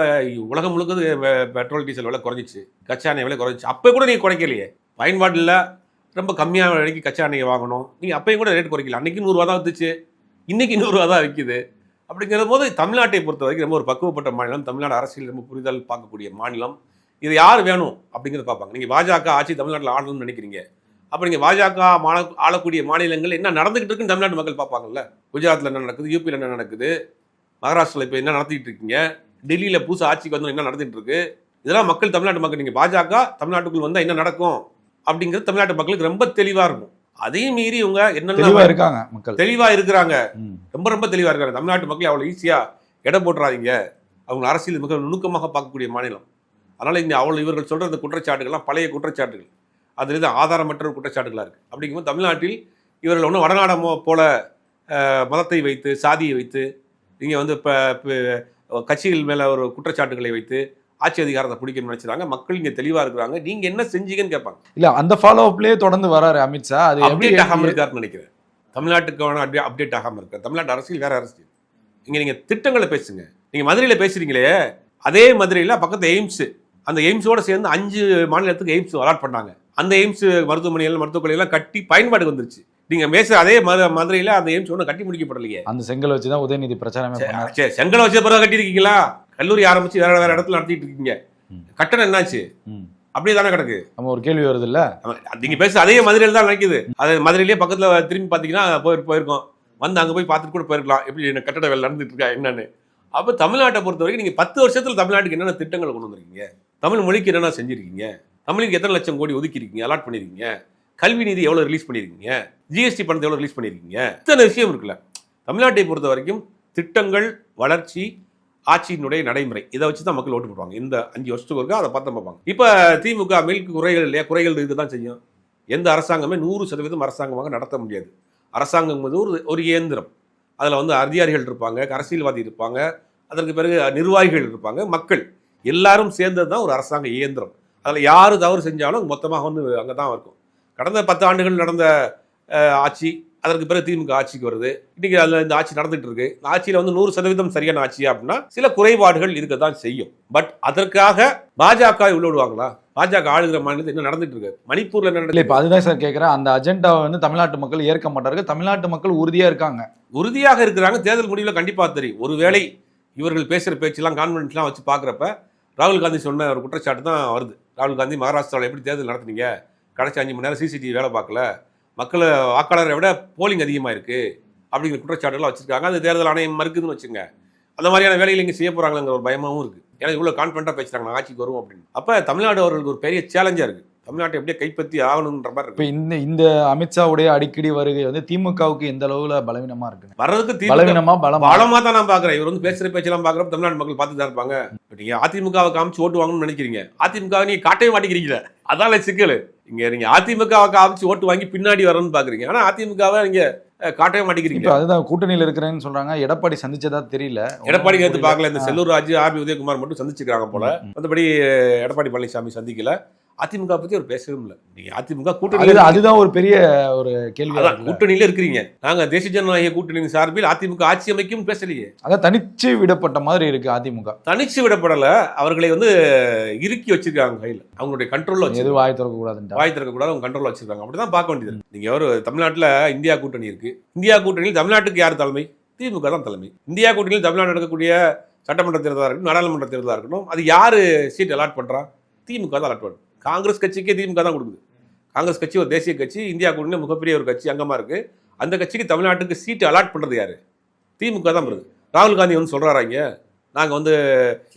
உலகம் முழுக்க பெட்ரோல் டீசல் விலை குறைஞ்சிச்சு. கச்சா எண்ணெய் விலை குறைஞ்சிச்சு. அப்போ கூட நீங்கள் குறைக்கலையே. பயன்பாட்டில் ரொம்ப கம்மியான விலைக்கு கச்சா எண்ணெய் வாங்கணும். நீங்கள் அப்பையும் கூட ரேட் குறைக்கல. அன்றைக்கி நூறுரூவா தான் வந்துச்சு இன்றைக்கி நூறுரூவா தான் விற்கிது அப்படிங்கிற போது தமிழ்நாட்டை பொறுத்த வரைக்கும் ரொம்ப ஒரு பக்குவப்பட்ட மாநிலம். தமிழ்நாடு அரசியல் ரொம்ப புரிதல் பார்க்கக்கூடிய மாநிலம். இது யார் வேணும் அப்படிங்கிறத பார்ப்பாங்க. நீங்கள் பாஜக ஆட்சி தமிழ்நாட்டில் ஆளணும்னு நினைக்கிறீங்க. அப்போ நீங்கள் பாஜக மாண ஆளக்கூடிய மாநிலங்கள் என்ன நடந்துகிட்டு இருக்குன்னு தமிழ்நாட்டு மக்கள் பார்ப்பாங்கல்ல. குஜராத்தில் என்ன நடக்குது? யூபியில் என்ன நடக்குது? மகாராஷ்டிராவில் இப்போ என்ன நடத்திட்டு இருக்கீங்க? டெல்லியில் புதுசு ஆட்சிக்கு வந்து என்ன நடந்துட்டு இருக்கு இதெல்லாம் மக்கள் தமிழ்நாட்டு மக்கள் நீங்கள் பாஜக தமிழ்நாட்டுக்குள் வந்தால் என்ன நடக்கும்? அப்படிங்கிறது தமிழ்நாட்டு மக்களுக்கு ரொம்ப தெளிவாக இருக்கும். அதையும் மீறி இவங்க என்னென்ன இருக்காங்க மக்கள். தெளிவாக இருக்கிறாங்க. ரொம்ப ரொம்ப தெளிவாக இருக்காங்க. தமிழ்நாட்டு மக்கள் அவ்வளோ ஈஸியாக எடை போட்டுறாதீங்க. அவங்க அரசியல் மிக நுணுக்கமாக பார்க்கக்கூடிய மாநிலம். அதனால் இங்கே அவ்வளோ இவர்கள் சொல்கிற இந்த குற்றச்சாட்டுகள்லாம் பழைய குற்றச்சாட்டுகள். அதில் இது ஆதாரமற்ற குற்றச்சாட்டுகளாக இருக்குது அப்படிங்கும்போது தமிழ்நாட்டில் இவர்கள் ஒன்றும் வடநாடம் போல மதத்தை வைத்து சாதியை வைத்து இங்கே வந்து இப்போ கட்சிகள் மேலே ஒரு குற்றச்சாட்டுகளை வைத்து ஆட்சி அதிகாரத்தை பிடிக்கணும்னு நினைச்சாங்க மக்கள் இங்கே தெளிவாக இருக்கிறாங்க. நீங்கள் என்ன செஞ்சீங்கன்னு கேட்பாங்க. இல்ல அந்த ஃபாலோ அப்லயே தொடர்ந்து வராரு அமித்ஷா அது அப்டேட் ஆகாமல் இருக்காருன்னு நினைக்கிறேன். தமிழ்நாட்டுக்கான அப்டே அப்டேட் ஆகாமல் இருக்கார் தமிழ்நாட்டு அரசியல் வேற அரசியல். இங்கே நீங்கள் திட்டங்களை பேசுங்க. நீங்கள் மதுரையில் பேசுறீங்களே அதே மதுரையில் பக்கத்து எய்ம்ஸ் அந்த எய்ம்ஸோட சேர்ந்து அஞ்சு மாநிலத்துக்கு எய்ம்ஸ் அலாட் பண்ணாங்க. அந்த எய்ம்ஸ் மருத்துவமனைகள் மருத்துவக் எல்லாம் கட்டி பயன்பாடு வந்துருச்சு. நீங்கள் பேசுகிற அதே மது மதுரையில் அந்த எய்ம்ஸ் ஒன்றும் கட்டி முடிக்கப்படலையே. அந்த செங்கல் வச்சுதான் உதயநிதி பிரச்சாரமே சரி செங்கலை வச்ச பிறகு கட்டியிருக்கீங்களா? கல்லூரி ஆரம்பிச்சு வேற வேற இடத்துல நடத்திட்டு இருக்கீங்க. கட்டணம் என்னாச்சு. அப்படியே தானே கிடக்கு. நம்ம ஒரு கேள்வி வருது இல்ல நீங்க பேச அதே மதுரையில் தான் நினைக்குது அது மதுரையிலேயே பக்கத்துல திரும்பி பார்த்தீங்கன்னா போய் போயிருக்கோம். வந்து அங்க போய் பார்த்துட்டு கூட போயிருக்கலாம். எப்படி என்ன கட்டட வேலை நடந்துட்டு இருக்கா என்னன்னு. அப்போ தமிழ்நாட்டை பொறுத்த வரைக்கும் நீங்க பத்து வருஷத்துல தமிழ்நாட்டுக்கு என்னென்ன திட்டங்களை கொண்டு வந்திருக்கீங்க? தமிழ் மொழிக்கு என்னென்ன செஞ்சிருக்கீங்க? தமிழுக்கு எத்தனை லட்சம் கோடி ஒதுக்கியிருக்கீங்க? அலாட் பண்ணிருக்கீங்க? கல்வி நிதி எவ்வளவு ரிலீஸ் பண்ணிருக்கீங்க? ஜிஎஸ்டி பணத்தை எவ்வளோ ரிலீஸ் பண்ணியிருக்கீங்க? இத்தனை விஷயம் இருக்குல்ல. தமிழ்நாட்டை பொறுத்த வரைக்கும் திட்டங்கள் வளர்ச்சி ஆட்சியினுடைய நடைமுறை. இதை வச்சு தான் மக்கள் ஓட்டு போடுவாங்க. இந்த அஞ்சு வருஷத்துக்கு ஒருக்கா அதை பார்த்து பார்ப்பாங்க. இப்போ திமுக மில்க் குறைகள் இல்லையா? குறைகள் இருக்க தான் செய்யும். எந்த அரசாங்கமே நூறு சதவீதம் அரசாங்கமாக நடத்த முடியாது. அரசாங்கம் ஒரு ஒரு இயந்திரம். அதில் வந்து அதிகாரிகள் இருப்பாங்க அரசியல்வாதி இருப்பாங்க அதற்கு பிறகு நிர்வாகிகள் இருப்பாங்க மக்கள். எல்லாரும் சேர்ந்தது தான் ஒரு அரசாங்க இயந்திரம். அதில் யார் தவறு செஞ்சாலும் மொத்தமாக வந்து அங்கே தான் இருக்கும். கடந்த பத்து ஆண்டுகள் நடந்த ஆட்சி அதற்கு பிறகு திமுக ஆட்சிக்கு வருது. இன்னைக்கு அதில் இந்த ஆட்சி நடந்துட்டு இருக்கு இந்த ஆட்சியில் வந்து நூறு சதவீதம் சரியான ஆட்சி அப்படின்னா சில குறைபாடுகள் இருக்க தான் செய்யும். பட் அதற்காக பாஜக உள்ள விடுவாங்களா? பாஜக ஆளுகிற மாநிலத்தில் என்ன நடந்துட்டு இருக்கு மணிப்பூர்ல என்ன நடந்துட்டு இப்ப அதுதான் சார் கேக்குறேன். அந்த அஜெண்டாவை வந்து தமிழ்நாட்டு மக்கள் ஏற்க மாட்டார்கள். தமிழ்நாட்டு மக்கள் உறுதியா இருக்காங்க. உறுதியாக இருக்கிறாங்க. தேர்தல் முடிவில் கண்டிப்பா தெரியும். ஒருவேளை இவர்கள் பேசுகிற பேச்செல்லாம் கான்ஃபிடன்ஸ்லாம் வச்சு பார்க்குறப்ப ராகுல் காந்தி சொன்ன ஒரு குற்றச்சாட்டு தான் வருது. ராகுல் காந்தி மகாராஷ்டிராவில் எப்படி தேர்தல் நடத்துனீங்க? கடைசி அஞ்சு மணி நேரம் சிசிடிவி வேலை பார்க்கல. மக்களை வாக்காளரை விட போலிங் அதிகமாக இருக்குது அப்படிங்கிற குற்றச்சாட்டுலாம் வச்சுருக்காங்க. அது தேர்தல் ஆணையம் மறுக்குதுன்னு வச்சுங்க அந்த மாதிரியான வேலைகள் இங்கே செய்ய போகிறாங்களேங்கிற ஒரு பயமாகவும் இருக்குது ஏன்னா இவ்வளோ கான்ஃபிடண்ட்டாக பேசுகிறாங்க நான் ஆட்சிக்கு வரும் அப்படின்னு. அப்போ தமிழ்நாடு அவர்களுக்கு ஒரு பெரிய சேலஞ்சாக இருக்குது தமிழ்நாட்டை எப்படியே கைப்பற்றி ஆகணுன்ற மாதிரி இப்ப இருக்கு. இந்த இந்த அமித்ஷாவுடைய அடிக்கடி வருகை வந்து திமுகவுக்கு எந்த அளவுல பலவீனமா இருக்குங்க வர்றதுக்கு பலவீனமா பலமா? பலமா தான் நான் பாக்குறேன் இவர் வந்து பேசுற பேச்செல்லாம் பாக்குறப்ப தமிழ்நாடு மக்கள் பார்த்து தான் இருப்பாங்க. நீங்க அதிமுகவை காமிச்சு ஓட்டு வாங்கணும்னு நினைக்கிறீங்க. அதிமுக நீங்க காட்டவே மாட்டேங்கிறீங்க அதான் சிக்கல். இங்க நீங்க அதிமுகவை காமிச்சு ஓட்டு வாங்கி பின்னாடி வரணும்னு பாக்குறீங்க ஆனா அதிமுகவை நீங்க காட்டவே மாட்டேங்கிறீங்க. அதுதான் கூட்டணியில இருக்கிறேன்னு சொல்றாங்க. எடப்பாடி சந்திச்சதா தெரியல. எடப்பாடி நேத்து பார்க்கல. இந்த. செல்லூர் ராஜு ஆர்பி உதயகுமார் மட்டும் சந்திச்சிருக்காங்க போல. மற்றபடி எடப்பாடி பழனிசாமி சந்திக்கல. அதிமுக பத்தி அவர் பேசவே இல்லை நீங்க அதிமுக கூட்டணி அதுதான் ஒரு பெரிய ஒரு கேள்வி அதான் கூட்டணியில இருக்கிறீங்க நாங்க தேசிய ஜனநாயக கூட்டணியின் சார்பில் அதிமுக ஆட்சி அமைக்கும் பேசலையே. அதான் தனிச்சு விடப்பட்ட மாதிரி இருக்கு அதிமுக. தனிச்சு விடப்படல. அவர்களை வந்து இறுக்கி வச்சிருக்காங்க கையில. அவங்களுடைய கண்ட்ரோல்ல வச்சு எது வாய் திறக்க கூடாதுன்ட்டு? வாய் திறக்க கூடாது அவங்க கண்ட்ரோல் வச்சிருக்காங்க. அப்படிதான் பார்க்க வேண்டியது. நீங்க ஒரு தமிழ்நாட்டுல இந்தியா கூட்டணி இருக்கு. இந்தியா கூட்டணியில் தமிழ்நாட்டுக்கு யார் தலைமை? திமுக தான் தலைமை. இந்தியா கூட்டணியில் தமிழ்நாடு நடக்கக்கூடிய சட்டமன்ற தேர்தலாக இருக்கட்டும் நாடாளுமன்ற தேர்தலாக இருக்கட்டும் அது யாரு சீட் அலாட் பண்றா? திமுக தான் அலாட் பண்ணும் காங்கிரஸ் கட்சிக்கே திமுக தான் கொடுக்குது. காங்கிரஸ் கட்சி ஒரு தேசிய கட்சி இந்தியா கூட்டணி மிகப்பெரிய ஒரு கட்சி அங்கமாக இருக்கு. அந்த கட்சிக்கு தமிழ்நாட்டுக்கு சீட்டு அலாட் பண்ணுறது யார்? திமுக தான் வருது. ராகுல் காந்தி வந்து சொல்கிறாரா இங்கே? நாங்கள் வந்து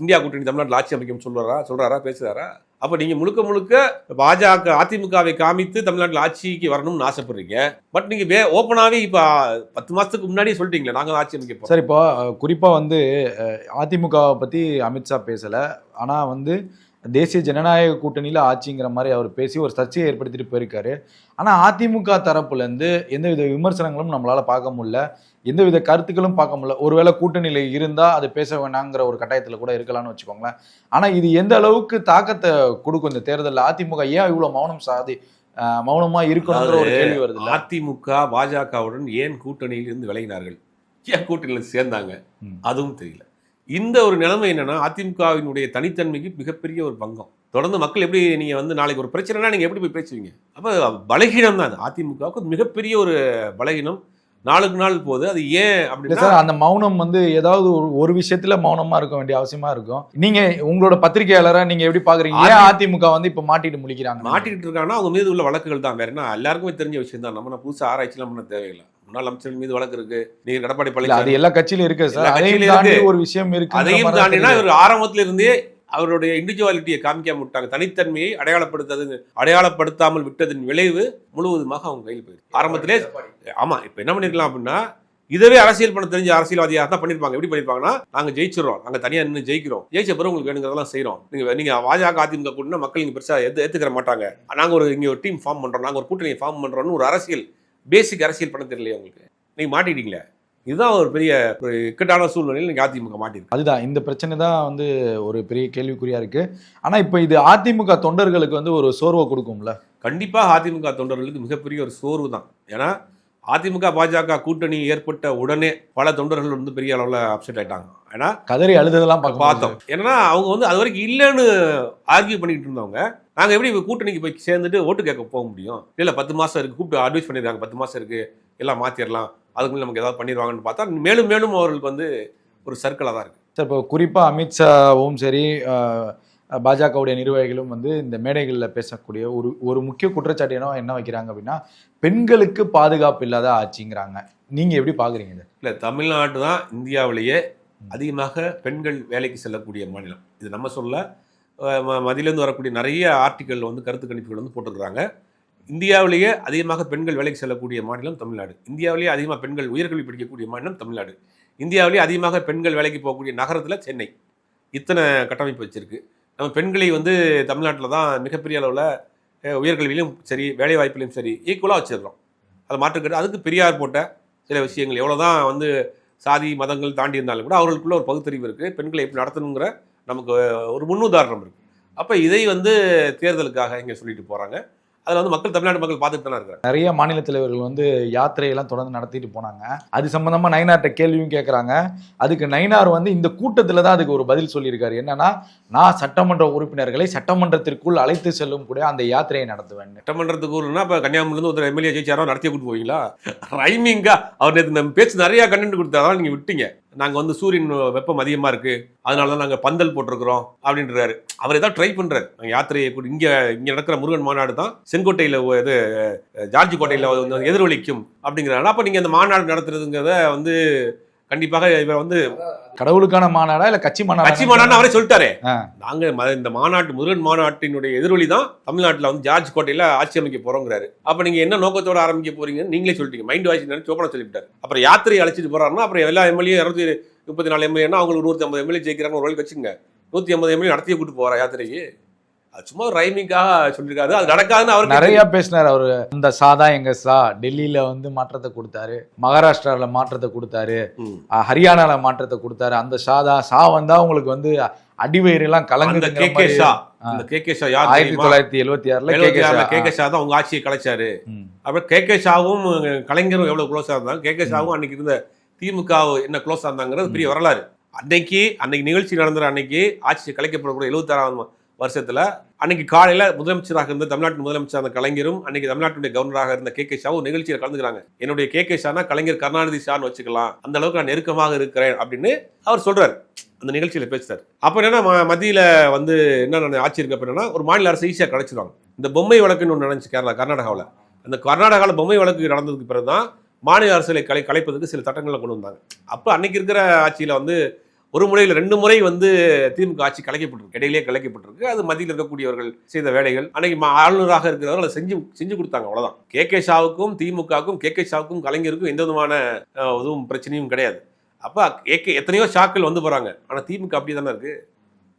இந்தியா கூட்டணி தமிழ்நாட்டில் ஆட்சி அமைக்கும் சொல்கிறாரா சொல்கிறாரா பேசுகிறாரா அப்போ நீங்கள் முழுக்க முழுக்க பாஜக அதிமுகவை காமித்து தமிழ்நாட்டில் ஆட்சிக்கு வரணும்னு ஆசைப்படுறீங்க. பட் நீங்கள் வே ஓப்பனாகவே இப்போ பத்து மாதத்துக்கு முன்னாடியே சொல்லிட்டீங்களே நாங்கள் ஆட்சி அமைக்க சார் இப்போ குறிப்பாக வந்து அதிமுகவை பற்றி அமித்ஷா பேசலை. ஆனால் வந்து தேசிய ஜனநாயக கூட்டணியில ஆட்சிங்கிற மாதிரி அவர் பேசி ஒரு சர்ச்சையை ஏற்படுத்திட்டு போயிருக்காரு. ஆனா அதிமுக தரப்புல இருந்து எந்தவித விமர்சனங்களும் நம்மளால பார்க்க முடியல. எந்தவித கருத்துக்களும் பார்க்க முடியல. ஒருவேளை கூட்டணியில இருந்தா அது பேச வேணாங்கிற ஒரு கட்டாயத்துல கூட இருக்கலாம்னு வச்சுக்கோங்களேன். ஆனா இது எந்த அளவுக்கு தாக்கத்தை கொடுக்கும் இந்த தேர்தலில்? அதிமுக ஏன் இவ்வளவு மௌனம் சாதி அஹ், மௌனமா இருக்கணுங்கிற ஒரு கேள்வி வருது இல்ல? அதிமுக பாஜகவுடன் ஏன் கூட்டணியில் இருந்து விலகினார்கள்? ஏன் கூட்டணியில் சேர்ந்தாங்க. அதுவும் தெரியல. இந்த ஒரு நிலைமை என்னன்னா அதிமுகவினுடைய தனித்தன்மைக்கு மிகப்பெரிய ஒரு பங்கம். தொடர்ந்து மக்கள் எப்படி நீங்க வந்து நாளைக்கு ஒரு பிரச்சனைனா நீங்க எப்படி போய் பேசுவீங்க? அப்ப பலகீனம் தான் அது. அதிமுகவுக்கு மிகப்பெரிய ஒரு பலகீனம். நாளுக்கு நாள் போகுது. அது ஏன் அப்படின்னா சார் அந்த மௌனம் வந்து ஏதாவது ஒரு ஒரு விஷயத்துல மௌனமா இருக்க வேண்டிய அவசியமா இருக்கும். நீங்க உங்களோட பத்திரிகையாளரா நீங்க எப்படி பாக்குறீங்க? ஏன் அதிமுக வந்து இப்ப மாட்டிட்டு முழிக்கிறாங்க? மாட்டிக்கிட்டு இருக்காங்கன்னா அவங்க மீது உள்ள வழக்குகள் தான். வேற என்ன? எல்லாருக்குமே தெரிஞ்ச விஷயம் தான். நம்ம புதுசா ஆராய்ச்சிலாம் பண்ண தேவையில்லை. முன்னாள் அமைச்சர்கள் மீது வழக்கு இருக்கு. நீங்க எடப்பாடி இல்ல அது பழனிசாமி எல்லா கட்சியிலும் இருக்கு சார். அதையும் தாண்டி. ஒரு விஷயம் இருக்கு அதையும் தாண்டினா இவர் ஆரம்பத்துல இருந்தே அவருடைய இண்டிவிஜுவாலிட்டியை காமிக்காம விட்டாங்க. தனித்தன்மையை அடையாளப்படுத்தாது அடையாளப்படுத்தாமல் விட்டதன் விளைவு முழுவதுமாக அவங்க கையில் போயிருக்கு. ஆரம்பத்திலே ஆமா இப்ப என்ன பண்ணிருக்கலாம் அப்படின்னா இதவே அரசியல் பண்ண தெரிஞ்ச அரசியல்வாதியாக தான் பண்ணிருப்பாங்க. எப்படி பண்ணிருப்பாங்கன்னா நாங்க ஜெயிச்சிடறோம். நாங்க தனியா நின்று ஜெயிக்கிறோம். ஜெயிச்ச பிறகு உங்களுக்கு வேணுங்கிறதெல்லாம் செய்றோம். நீங்க நீங்க பாஜக அதிமுக கூட்டினா மக்கள் இங்க பெருசா எது ஏத்துக்கிற மாட்டாங்க. நாங்க ஒரு இங்க ஒரு டீம் ஃபார்ம் பண்றோம். நாங்க ஒரு கூட்டணியை ஃபார்ம் பண்றோம்னு ஒரு அரசியல் பேசிக் அரசியல் பண்ண தெரியலையே உங்களுக்கு? நீங்க மாட்டிட்டீங்களே இதுதான் ஒரு பெரிய ஒரு இக்கட்டான சூழ்நிலையில் நீங்க அதிமுக மாட்டிருக்கு. அதுதான் இந்த பிரச்சனை தான் வந்து ஒரு பெரிய கேள்விக்குறியா இருக்கு. ஆனா இப்ப இது அதிமுக தொண்டர்களுக்கு வந்து ஒரு சோர்வை கொடுக்கும்ல? கண்டிப்பாக அதிமுக தொண்டர்களுக்கு மிகப்பெரிய ஒரு சோர்வு தான். ஏன்னா அதிமுக பாஜக கூட்டணி ஏற்பட்ட உடனே பல தொண்டர்கள் வந்து பெரிய அளவில் அப்செட் ஆயிட்டாங்க. ஏன்னா கதறி அழுததெல்லாம் பார்க்க பார்த்தோம். ஏன்னா அவங்க வந்து அது வரைக்கும் இல்லைன்னு ஆர்கியூ பண்ணிட்டு இருந்தவங்க நாங்கள் எப்படி கூட்டணிக்கு போய் சேர்ந்துட்டு ஓட்டு கேட்க போக முடியும்? இல்லை பத்து மாதம் இருக்கு கூப்பிட்டு அட்வைஸ் பண்ணிடுறாங்க பத்து மாதம் இருக்கு எல்லாம் மாற்றிடலாம் அதுக்குள்ள நமக்கு ஏதாவது பண்ணிடுவாங்கன்னு பார்த்தா மேலும் மேலும் அவர்களுக்கு வந்து ஒரு சர்க்கிளாக தான் இருக்கு. சார் இப்போ குறிப்பாக அமித்ஷாவும் சரி பாஜகவுடைய நிர்வாகிகளும் வந்து இந்த மேடைகளில் பேசக்கூடிய ஒரு ஒரு முக்கிய குற்றச்சாட்டு என்ன என்ன வைக்கிறாங்க அப்படின்னா பெண்களுக்கு பாதுகாப்பு இல்லாத ஆட்சிங்கிறாங்க. நீங்க எப்படி பாக்குறீங்க இதை? இல்லை தமிழ்நாடு தான் இந்தியாவிலேயே அதிகமாக பெண்கள் வேலைக்கு செல்லக்கூடிய மாநிலம். இது நம்ம சொல்ல ம- மதியிலேருந்து வரக்கூடிய நிறைய ஆர்டிக்கல் வந்து கருத்து கணிப்புகள் வந்து போட்டிருக்கிறாங்க. இந்தியாவிலேயே அதிகமாக பெண்கள் வேலைக்கு செல்லக்கூடிய மாநிலம் தமிழ்நாடு. இந்தியாவிலேயே அதிகமாக பெண்கள் உயர்கல்வி படிக்கக்கூடிய மாநிலம் தமிழ்நாடு. இந்தியாவிலேயே அதிகமாக பெண்கள் வேலைக்கு போகக்கூடிய நகரத்தில் சென்னை. இத்தனை கட்டமைப்பு வச்சுருக்கு. நம்ம பெண்களை வந்து தமிழ்நாட்டில் தான் மிகப்பெரிய அளவில் உயர்கல்வியிலும் சரி வேலைவாய்ப்பிலையும் சரி ஈக்குவலாக வச்சிடுறோம் அதை மாற்றுக்கிறது அதுக்கு பெரியார் போட்ட சில விஷயங்கள். எவ்வளோ தான் வந்து சாதி மதங்கள் தாண்டி இருந்தாலும் கூட அவர்களுக்குள்ள ஒரு பகுத்தறிவு இருக்குது பெண்களை எப்படி நடத்தணுங்கிற நமக்கு ஒரு முன்னுதாரணம் இருக்குது அப்போ இதை வந்து தேர்தலுக்காக இங்கே சொல்லிட்டு போகிறாங்க அதில் வந்து மக்கள் தமிழ்நாடு மக்கள் பார்த்துட்டு தானே இருக்கிறாங்க. நிறைய மாநில தலைவர்கள் வந்து யாத்திரையெல்லாம் தொடர்ந்து நடத்திட்டு போனாங்க. அது சம்பந்தமா நயினார்ட்ட கேள்வியும் கேட்குறாங்க அதுக்கு நயினார் வந்து இந்த கூட்டத்துல தான் அதுக்கு ஒரு பதில் சொல்லியிருக்காரு. என்னன்னா நான் சட்டமன்ற உறுப்பினர்களை சட்டமன்றத்திற்குள் அழைத்து செல்லும் கூட அந்த யாத்திரையை நடத்துவேன். சட்டமன்றத்துக்கு ஊர்னா இப்போ கன்னியாகுமரியிலேருந்து ஒருத்தர் எம்எல்ஏ ஜெயிச்சாரோ நடத்தி கூட்டு போவீங்களா? ரைமிங்கா அவர் நேற்று நம்ம பேச்சு நிறையா கண்டென்ட் கொடுத்தாதான் நீங்கள் விட்டீங்க. நாங்கள் வந்து சூரியன் வெப்பம் அதிகமாக இருக்குது அதனால தான் நாங்கள் பந்தல் போட்டிருக்கிறோம் அப்படின்றாரு. அவர் ஏதாவது ட்ரை பண்ணுறாரு நாங்கள் யாத்திரையை கூட இங்கே இங்கே நடக்கிற முருகன் மாநாடு தான் செங்கோட்டையில் இது ஜார்ஜ் கோட்டையில் வந்து எதிரொலிக்கும் அப்படிங்கிறாங்க அப்போ நீங்கள் அந்த மாநாடு நடத்துறதுங்கிறத வந்து கண்டிப்பாக இவர் வந்து கடவுளுக்கான மாநாடா இல்ல கட்சி மாநாடா? கட்சி மாநாடு அவரே சொல்லிட்டாரே. நாங்க இந்த மாநாட்டு முருகன் மாநாட்டினுடைய எதிரொலி தான் தமிழ்நாட்டுல வந்து ஜார்ஜ் கோட்டையில ஆட்சி அமைக்க போறோங்கிறாரு. அப்ப நீங்க என்ன நோக்கத்தோட ஆரம்பிக்க போறீங்கன்னு நீங்களே சொல்லிட்டீங்க. மைண்ட் நினைச்சு ஓப்பனா சொல்லிவிட்டாரு. அப்புறம் யாத்திரை அழைச்சிட்டு போறாருன்னா அப்புறம் எல்லா எம்எல்ஏ இருநூத்தி முப்பத்தி நாலு எம்எல்ஏன்னா அவங்களுக்கு நூத்தி ஐம்பது எம்எல்ஏ ஜெயிக்கிறாங்க ஒரு வழி வச்சுங்க நூத்தி ஐம்பது எம்எல்ஏ நடத்தியே கூட்டு போறா யாத்திரைக்கு? அது சும்மா ரைமிங்காக சொல்லியிருக்காரு. அது நடக்காதுன்னு அவருக்கு நிறைய பேசினார் அவரு. இந்த சாதா எங்க சா டெல்லியில வந்து மாற்றத்தை கொடுத்தாரு. மகாராஷ்டிரால மாற்றத்தை கொடுத்தாரு. ஹரியானால மாற்றத்தை கொடுத்தாரு. அந்த சாதா சா வந்தா உங்களுக்கு வந்து அடிவயிறு எல்லாம் அந்த கலங்குது கே கே ஷா அந்த கே கே ஷா யார் ஆயிரத்தி? தொள்ளாயிரத்தி எழுபத்தி ஆறுல K K Shah K K Shah தான் உங்க ஆட்சியை கலைச்சாரு. அப்புறம் கே கே ஷாவும் கலைஞரும் எவ்வளவு க்ளோஸா இருந்தாங்க? கே கே ஷாவும் அன்னைக்கு இருந்த திமுக என்ன க்ளோஸா இருந்தாங்கிறது பெரிய வரலாறு. அன்னைக்கு அன்னைக்கு நிகழ்ச்சி நடந்த அன்னைக்கு ஆட்சி கலைக்கப்படக்கூடிய எழுபத்தாறாம் வருஷத்தில். அன்னைக்கு காலையில் முதலமைச்சராக இருந்த தமிழ்நாட்டு முதலமைச்சர் அந்த கலைஞரும் அன்னைக்கு தமிழ்நாட்டுடைய கவர்னராக இருந்த கே கே ஷாவும் நிகழ்ச்சியில் கலந்துக்கிறாங்க. என்னுடைய கே கே ஷானா கலைஞர் கருணாநிதி ஷான்னு வச்சுக்கலாம். அந்த அளவுக்கு நான் நெருக்கமாக இருக்கிறேன் அப்படின்னு அவர் சொல்றாரு. அந்த நிகழ்ச்சியில் பேசுறாரு அப்போ என்னன்னா மத்தியில் வந்து என்ன நடந்த- ஆட்சி ஒரு மாநில அரசு ஈஸியாக கிடைச்சிருவாங்க இந்த பொம்மை வழக்குன்னு ஒன்று நடந்துச்சு கேரளா கர்நாடகாவில். அந்த கர்நாடகாவில் பொம்மை வழக்கு நடந்ததுக்கு பிறகு தான் மாநில அரசுகளை கலை கலைப்பதற்கு சில சட்டங்களை கொண்டு வந்தாங்க. அப்போ அன்னைக்கு இருக்கிற ஆட்சியில் வந்து ஒரு முறையில் ரெண்டு முறை வந்து திமுக ஆட்சி கலைக்கப்பட்டிருக்கு. இடையிலே கலைக்கப்பட்டிருக்கு. அது மத்தியில் இருக்கக்கூடியவர்கள் செய்த வேலைகள். அன்னைக்கு மா- ஆளுநராக இருக்கிறவர்கள் அதை செஞ்சு செஞ்சு கொடுத்தாங்க. அவ்வளோதான் கே. கே. ஷாவுக்கும் திமுகவுக்கும் கே. கே. ஷாவுக்கும் கலைஞருக்கும் எந்த விதமான எதுவும் பிரச்சனையும் கிடையாது. அப்போ ஏகே எத்தனையோ ஷாக்கள் வந்து போகிறாங்க ஆனால் திமுக அப்படி தானே இருக்குது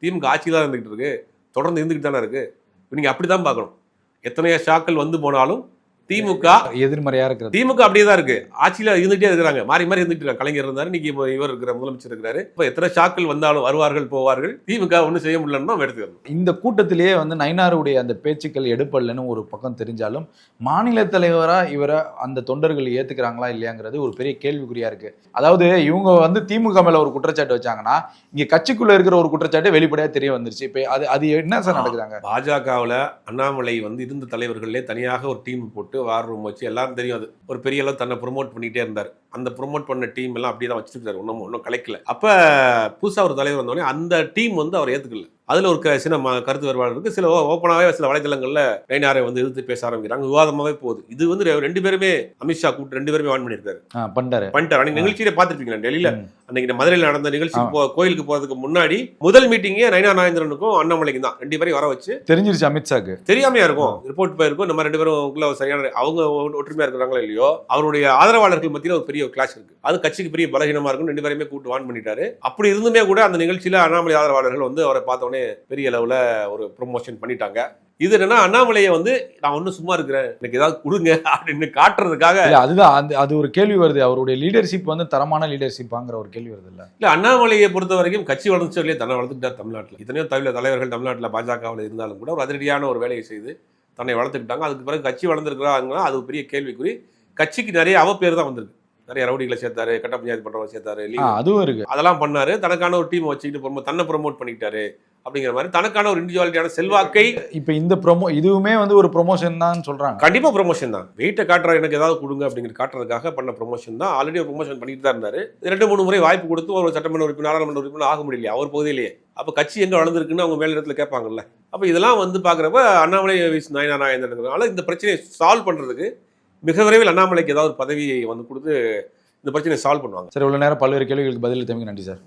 திமுக ஆட்சியில் தான் இருந்துக்கிட்டு இருக்குது தொடர்ந்து இருந்துக்கிட்டு தானே இருக்குது நீங்கள் அப்படி தான் பார்க்கணும். எத்தனையோ ஷாக்கள் வந்து போனாலும் திமுக எதிர்மறையா இருக்கிறது. திமுக அப்படியே தான் இருக்கு. ஆட்சியில இருந்துட்டே இருக்கிறாங்க. மாறி மாறி இருந்துட்டு கலைஞர் இருந்தாரு இன்னைக்கு இவர் இருக்கிற முதலமைச்சர் இருக்கிறாரு. இப்போ எத்தனை ஷாக்கள் வந்தாலும் வருவார்கள் போவார்கள் திமுக ஒன்றும் செய்ய முடியலன்னு எடுத்துக்கணும். இந்த கூட்டத்திலேயே வந்து நயினாருடைய அந்த பேச்சுக்கள் எடுப்படலன்னு ஒரு பக்கம் தெரிஞ்சாலும் மாநில தலைவரா இவரை அந்த தொண்டர்கள் ஏத்துக்கிறாங்களா இல்லையாங்கிறது ஒரு பெரிய கேள்விக்குறியா இருக்கு. அதாவது இவங்க வந்து திமுக மேல ஒரு குற்றச்சாட்டு வச்சாங்கன்னா இங்க கட்சிக்குள்ள இருக்கிற ஒரு குற்றச்சாட்டு வெளிப்படையா தெரிய வந்துருச்சு. இப்ப அது அது என்ன சார் நடக்குறாங்க? பாஜகவில் அண்ணாமலை வந்து இருந்த தலைவர்களே தனியாக ஒரு டீம் போட்டு வார் ரூம் வச்சு எல்லாரும் தெரியும் அது. ஒரு பெரிய அளவு தன்னை ப்ரொமோட் பண்ணிட்டே இருந்தார். அந்த ப்ரொமோட் பண்ண டீம் எல்லாம் அப்படியே தான் வச்சிருக்காரு. ஒன்றும் ஒன்றும் கலைக்கல. அப்போ புதுசாக ஒரு தலைவர் வந்தோடனே அந்த டீம் வந்து அவர் ஏற்றுக்கல அதில் ஒரு சின்ன ம- கருத்து வேறுபாடு இருக்கு. சில ஓப்பனாகவே சில வலைதளங்களில் நைனாரை வந்து எதிர்த்து பேச ஆரம்பிக்கிறாங்க. விவாதமாகவே போகுது. இது வந்து ரெண்டு பேருமே அமித்ஷா கூப்பிட்டு ரெண்டு பேருமே வான் பண்ணியிருக்காரு பண்றாரு பண்ணிட்டார். அன்னைக்கு நிகழ்ச்சியிலே பார்த்துருப்பீங்களா? டெல்லியில. அன்னைக்கு மதுரையில் நடந்த நிகழ்ச்சி கோயிலுக்கு போகிறதுக்கு முன்னாடி முதல் மீட்டிங்கே நயனா நாகேந்திரனுக்கும் அண்ணாமலைக்கும் தான். ரெண்டு பேரையும் வர வச்சு. தெரிஞ்சிருச்சு அமித்ஷாக்கு தெரியாமையா இருக்கும். ரிப்போர்ட் போயிருக்கும். நம்ம ரெண்டு பேரும் உள்ள சரியான அவங்க ஒற்றுமையா இருக்கிறாங்களோ இல்லையோ அவருடைய ஆதரவாளர்கள் மத்தியில ஒரு பெரிய கிளாஸ் இருக்கு. அது கட்சிக்கு பெரிய பலகீனமா இருக்கும் ரெண்டு பேருமே கூட்டு வான் பண்ணிட்டாரு. அப்படி இருந்துமே கூட அந்த நிகழ்ச்சியில அண்ணாமலை ஆதரவாளர்கள் வந்து அவரை பார்த்த உடனே பெரிய அளவுல ஒரு ப்ரொமோஷன் பண்ணிட்டாங்க. இது என்னன்னா அண்ணாமலையை வந்து நான் ஒன்றும் சும்மா இருக்கிறேன் எனக்கு ஏதாவது கொடுங்க அப்படின்னு காட்டுறதுக்காக அதுதான் அந்த அது ஒரு கேள்வி வருது. அவருடைய லீடர்ஷிப் வந்து தரமான லீடர்ஷிப்பாங்கிற ஒரு கேள்வி வருது இல்ல? இல்ல அண்ணாமலையை பொறுத்த வரைக்கும் கட்சி வளர்ந்துச்சோ இல்லையா? தன்னை வளர்த்துக்கிட்டார் தமிழ்நாட்டில். இத்தனையோ தமிழ் தலைவர்கள் தமிழ்நாட்டில் பாஜகவில் இருந்தாலும் கூட ஒரு அதிரடியான ஒரு வேலையை செய்து தன்னை வளர்த்துக்கிட்டாங்க. அதுக்கு பிறகு கட்சி வளர்ந்துருக்கிறாங்கன்னா அது பெரிய கேள்விக்குறி. கட்சிக்கு நிறைய அவப்பேர் தான் வந்திருக்கு. நிறைய ரவுடிகளை சேர்த்தாரு கட்ட பஞ்சாயத்து பண்றவங்க சேர்த்தாரு அதுவும் இருக்கு. அதெல்லாம் பண்ணாரு. தனக்கான ஒரு டீம் வச்சுக்கிட்டு தன்னை ப்ரொமோட் பண்ணிக்கிட்டாரு. அப்படிங்கிற மாதிரி தனக்கான ஒரு இண்டிவிஜுவாலிட்டியான செல்வாக்கை இப்ப இந்த ப்ரோமோ இதுவுமே வந்து ஒரு ப்ரொமோஷன் தான் சொல்றாங்க. கண்டிப்பா ப்ரொமோஷன் தான். வெயிட்டை காட்டுற எனக்கு ஏதாவது கொடுங்க அப்படிங்கிற காட்டுறதுக்காக பண்ண ப்ரொமோஷன் தான். ஆல்ரெடி ஒரு ப்ரொமோஷன் பண்ணிட்டு தான் இருந்தாரு. ரெண்டு மூணு முறை வாய்ப்பு கொடுத்து ஒரு சட்டமன்ற உறுப்பினர் நாடாளுமன்ற உறுப்பினர் ஆக முடியலையே அவர் பகுதியிலேயே. அப்ப கட்சி எங்க வளர்ந்துருக்குன்னு அவங்க மேல் இடத்துல கேட்பாங்கல்ல. அப்ப இதெல்லாம் வந்து பாக்குறப்ப அண்ணாமலை விஸ் நாயனா நாயந்திரனால இந்த பிரச்சனையை சால்வ் பண்றதுக்கு மிக விரைவில் அண்ணாமலைக்கு ஏதாவது ஒரு பதவியை வந்து கொடுத்து இந்த பிரச்சனையை சால்வ் பண்ணுவாங்க. சரி இவ்வளவு நேரம் பல்வேறு கேள்விகளுக்கு பதில் தமிழ் நன்றி சார்.